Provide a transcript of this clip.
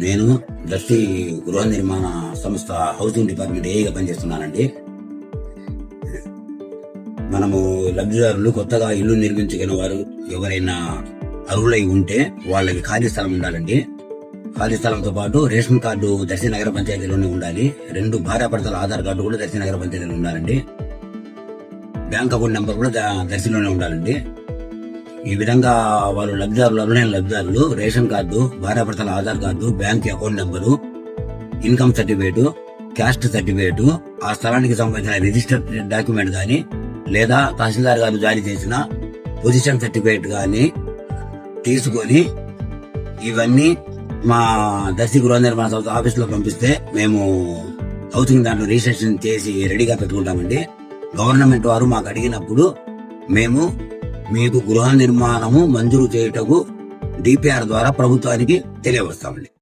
నేను దర్శి గృహ నిర్మాణ సంస్థ హౌసింగ్ డిపార్ట్మెంట్ ఏగా పనిచేస్తున్నానండి. మనము లబ్ధిదారులు కొత్తగా ఇల్లు నిర్మించుకున్న వారు ఎవరైనా అర్హులై ఉంటే వాళ్ళకి ఖాళీ స్థలం ఉండాలండి. ఖాళీ స్థలంతో పాటు రేషన్ కార్డు దర్శి నగర పంచాయతీలోనే ఉండాలి. రెండు భార్యాభర్తల ఆధార్ కార్డు కూడా దర్శి నగర పంచాయతీలో ఉండాలండి. బ్యాంక్ అకౌంట్ నెంబర్ కూడా దర్శిలోనే ఉండాలండి. ఈ విధంగా వాళ్ళు లబ్ధిదారులు అర్హులైన లబ్ధిదారులు రేషన్ కార్డు భార్యాభర్తల Aadhaar card bank account number income certificate caste certificate ఆ స్థలానికి సంబంధించిన రిజిస్టర్ డాక్యుమెంట్ కానీ లేదా తహసీల్దార్ గారు జారీ చేసిన పొజిషన్ సర్టిఫికేట్ కానీ తీసుకొని ఇవన్నీ మా దర్శి గృహ నిర్మాణ సంస్థ ఆఫీసులో పంపిస్తే మేము హౌసింగ్ దాంట్లో రిజిస్ట్రేషన్ చేసి రెడీగా పెట్టుకుంటామండి. గవర్నమెంట్ వారు మాకు అడిగినప్పుడు మేము మీకు గృహ నిర్మాణము మంజూరు చేయుటకు డిపిఆర్ ద్వారా ప్రభుత్వానికి తెలియవస్తామండి.